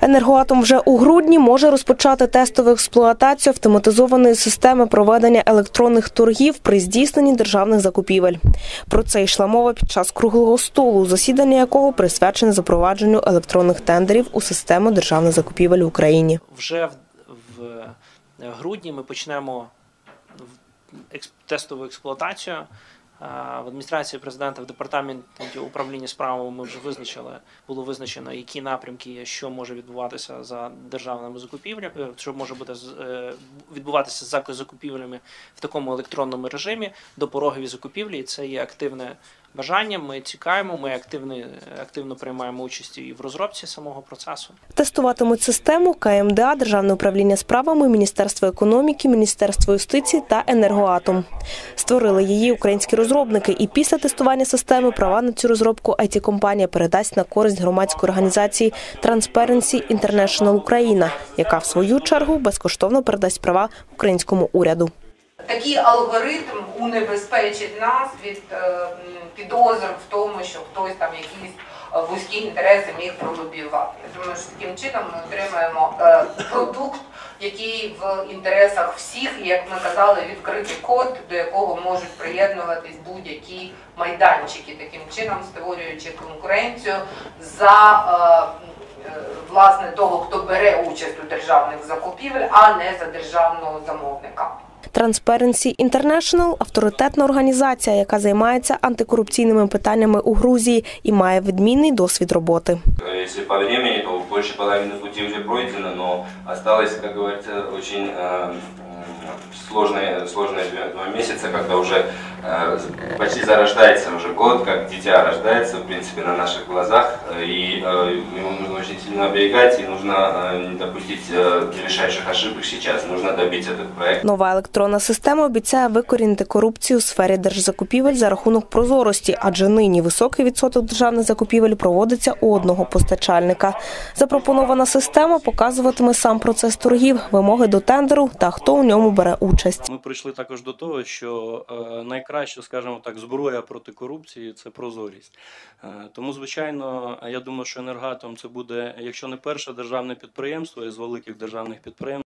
Енергоатом вже у грудні може розпочати тестову експлуатацію автоматизованої системи проведення електронних торгів при здійсненні державних закупівель. Про це йшла мова під час круглого столу, засідання якого присвячене запровадженню електронних тендерів у систему державних закупівель в Україні. Вже в, в грудні ми почнемо тестову експлуатацію. В адміністрації президента в департаменті управління справами ми вже визначили, було визначено, які напрямки що може відбуватися за державними закупівлями, е, що може бути е, відбуватися за закупівлями в такому електронному режимі до порогові закупівлі. Це є активне бажання. Ми цікаємо, ми активно, активно приймаємо участь і в розробці самого процесу. Тестуватимуть систему КМДА, Державне управління справами, Міністерство економіки, Міністерство юстиції та Енергоатом. Створили її українські розробники, і після тестування системи права на цю розробку it компанія передасть на користь громадської організації Transparency International Україна, яка в свою чергу безкоштовно передасть права українському уряду. Такий алгоритм унебезпечить нас від е, підозр в тому, що хтось там якісь е, вузькі інтереси міг пролобіювати. Думаю, що таким чином ми отримаємо е, продукт, який в інтересах всіх, і як ми казали, відкритий код, до якого можуть приєднуватись будь-які майданчики, таким чином створюючи конкуренцію за. Власне того, хто бере участь у державних закупівель, а не за державного замовника. Transparency International – авторитетна організація, яка займається антикорупційними питаннями у Грузії і має відмінний досвід роботи. Если по времени, то больше половины пути уже пройдено, но осталось, как говорится, очень э, м, сложные, сложные два, два месяца, когда уже э, почти зарождается уже год, как дитя рождается, в принципе, на наших глазах, э, и э, его нужно очень сильно оберегать, и нужно э, не допустить э, решающих ошибок сейчас, нужно добить этот проект. Нова електронна система обіцяє викорінити корупцію у сфері держзакупівель за рахунок прозорості, адже нині високий відсоток державних закупівель проводиться у одного постачальника. Запропонована система показуватиме сам процес торгів, вимоги до тендеру та хто у ньому бере участь. Ми прийшли також до того, що е, найкраща, скажімо так, зброя проти корупції це прозорість. Е, тому, звичайно, я думаю, що енергатом це буде, якщо не перше державне підприємство із великих державних підприємств.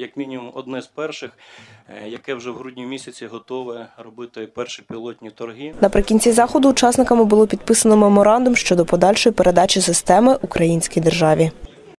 Як мінімум одне з перших, е, яке вже в грудні місяці готове робити перші пілотні торги. Наприкінці заходу учасниками було підписано меморандум щодо подальшої передачі системи українській державі.